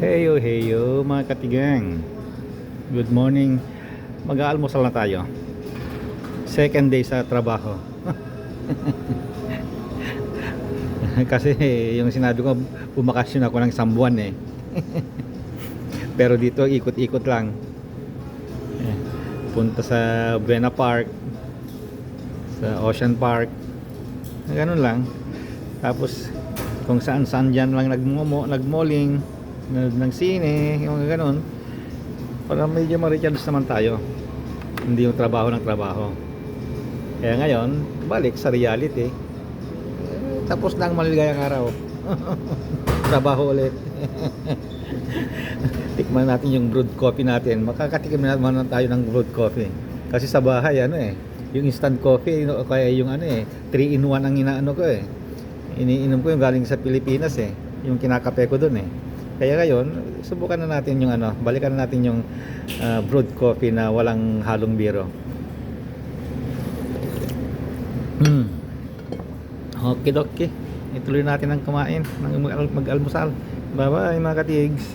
Heyo, heyo mga katigang. Good morning. Mag-aalmusal na tayo. Second day sa trabaho. Kasi yung sinabi ko, bumakasyon ako ng isang buwan eh. Pero dito ikot-ikot lang. Eh, Punta sa Buena Park, sa Ocean Park. Ganun lang. Tapos kung saan saan dyan lang nagmomo, nagmalling, nag ng sine, yung mga ganun. Para medyo ma-recharge naman tayo. Hindi yung trabaho ng trabaho. Kaya ngayon, balik sa reality. Tapos na ang maligayang araw. trabaho ulit. Tikman natin yung brewed coffee natin. Makakatikim naman tayo ng brewed coffee. Kasi sa bahay, ano eh, yung instant coffee, no, kaya yung ano eh, 3 in 1 ang inaano ko eh. Iniinom ko yung galing sa Pilipinas eh, yung kinakape ko dun eh. Kaya ngayon, subukan na natin yung ano, balikan na natin yung ah, brewed coffee na walang halong biro. Hmm. Okay, okay. Ituloy natin ang kumain, ng mag- mag-almusal. Bye-bye mga katigs.